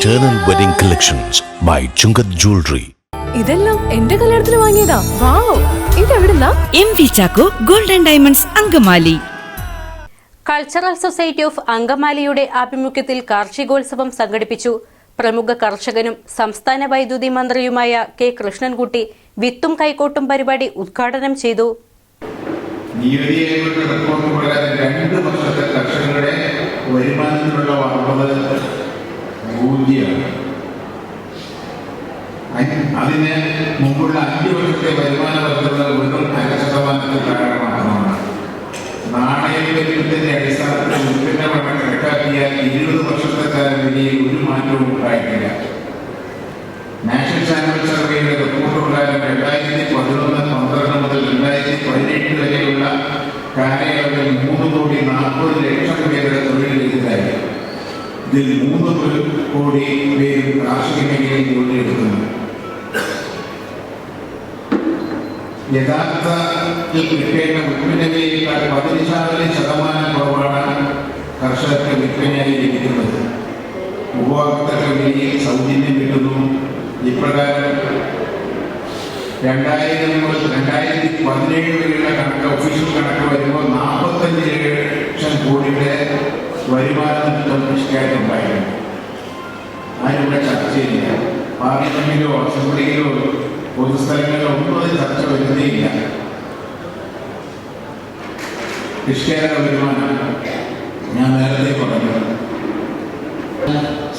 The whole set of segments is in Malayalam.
Eternal Wedding Collections by Chungath Jewelry. ഇതെല്ലാം എന്റെ കല്യാണത്തിന് വാങ്ങിയതാ. Wow. ഇതെവിടുന്നാ? M V Chacko golden diamonds Angamaly. Cultural society of അങ്കമാലിയുടെ ആഭിമുഖ്യത്തിൽ കാർഷികോത്സവം സംഘടിപ്പിച്ചു. പ്രമുഖ കർഷകനും സംസ്ഥാന വൈദ്യുതി മന്ത്രിയുമായ കെ കൃഷ്ണൻകുട്ടി വിത്തും കൈക്കോട്ടും പരിപാടി ഉദ്ഘാടനം ചെയ്തു. നീതിയായിട്ട് റിപ്പോർട്ട് പ്രകാരം രണ്ട് വർഷത്തെ കർഷകരുടെ വരുമാനത്തിലുള്ള വർദ്ധന പൂജ്യമാണ് അതിന് മുമ്പുള്ള അഞ്ച് വർഷത്തെ വരുമാന വർദ്ധന വെറും അര ശതമാനത്തിൽ താഴെ മാത്രമാണ് നാണയവിലത്തിന്റെ അടിസ്ഥാനത്തിൽ ഉൽപ്പന്നമാണ് കണക്കാക്കിയാൽ ഇരുപത് വർഷത്തെ കാലം ഒരു മാറ്റവും ഉണ്ടായിട്ടില്ല. നാഷണൽ ചാനൽ സർവേയുടെ റിപ്പോർട്ട് പ്രകാരം രണ്ടായിരത്തി പതിനൊന്ന് പന്ത്രണ്ട് മുതൽ രണ്ടായിരത്തി പതിനെട്ട് വരെയുള്ള കാലയളവിൽ മൂന്ന് കോടി നാൽപ്പത് ലക്ഷം പേരുടെ തൊഴിലെഴുതായി ഇതിൽ മൂന്ന് കോടി പേരും കാർഷിക മേഖലയിൽ തൊഴിലെടുക്കുന്നു യഥാർത്ഥത്തിൽ കിട്ടേണ്ട വിൽപ്പന വിലയേക്കാൾ പതിനഞ്ചാമത് ശതമാനം കുറവാണ് കർഷകർക്ക് വിൽപ്പനയായി ലഭിക്കുന്നത്. ഉപഭോക്താക്കൾ വിലയിൽ സൗജന്യം കിട്ടുന്നു. ഇപ്രകാരം രണ്ടായിരം മുതൽ രണ്ടായിരത്തി പതിനേഴ് വരെയുള്ള കണക്ക് ആരും ചർച്ച ചർച്ചയില്ല പാർലമെന്റിലോ അസംബ്ലിയിലോ പൊതുസ്ഥലങ്ങളിലോ ഒന്നും അത് ചർച്ച വരുന്നേയില്ല. കൃഷിക്കാരുടെ വരുമാനം ഞാൻ നേരത്തെ പറഞ്ഞു.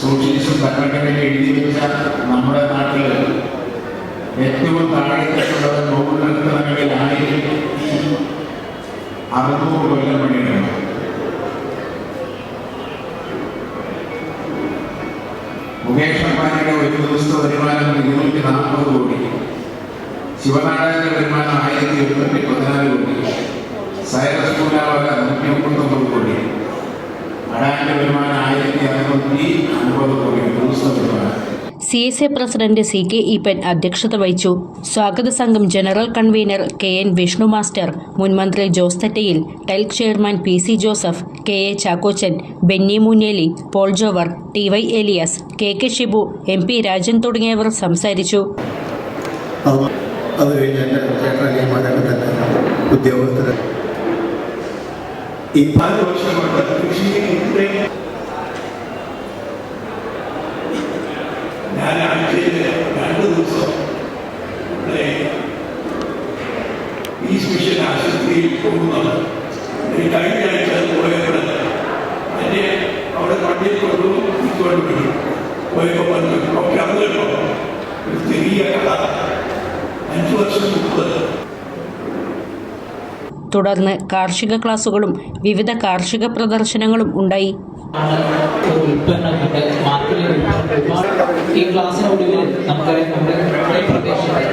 സോഷ്യലിസം ഭരണഘടന എഴുതി വെച്ച നമ്മുടെ നാട്ടിൽ ഏറ്റവും താഴെത്തട്ടുള്ളത് നോമ്പ് മുകേഷ് അംബാനിയുടെ ഒരു ദിവസത്തെ വരുമാനം ഇരുന്നൂറ്റി നാൽപ്പത് കോടി ശിവനാരായണന്റെ വരുമാനം ആയിരത്തി എഴുന്നൂറ്റി പതിനാല് കോടി സൈറസ് പൂനാവാല നൂറ്റി മുപ്പത്തൊമ്പത് കോടി അടാന്റെ വരുമാനം ആയിരത്തി അറുന്നൂറ്റി അൻപത് കോടി ഒരു ദിവസത്തെ വരുമാനം C S A president C K Eapen അധ്യക്ഷത വഹിച്ചു. സ്വാഗത സംഘം general convener K N Vishnu master മുൻ മന്ത്രി Jose Thettayil TELK chairman P C Joseph K A Chackochan Benny Munneli Paul Jover T Y Elias K K Shibu M P Rajan തുടങ്ങിയവർ സംസാരിച്ചു. ഉദ്യോഗസ്ഥർ ഈ കൊണ്ട് കൃഷിയെ ഇത്രയും ഞാൻ ആഴ്ചയിൽ രണ്ട് ദിവസം ഇവിടെ ഈ മിഷൻ ആശുപത്രിയിൽ പോകുന്നത് കഴിഞ്ഞ ആഴ്ച പോയപ്പോൾ എന്നെ അവിടെ വണ്ടിയിൽ കൊണ്ടു പോയപ്പോൾ വന്നു ഡോക്ടർ അറിഞ്ഞല്ലോ ഒരു ചെറിയ കഥ അഞ്ച് വർഷം മുമ്പ് തുടർന്ന് കാർഷിക ക്ലാസുകളും വിവിധ കാർഷിക പ്രദർശനങ്ങളും ഉണ്ടായി. ഒരു ഉൽപ്പന്നമുണ്ട് മാർക്കറ്റിൽ ഈ ക്ലാസ്സിനൊടുവിൽ നമുക്കറിയാം നമ്മുടെ പ്രദേശത്ത്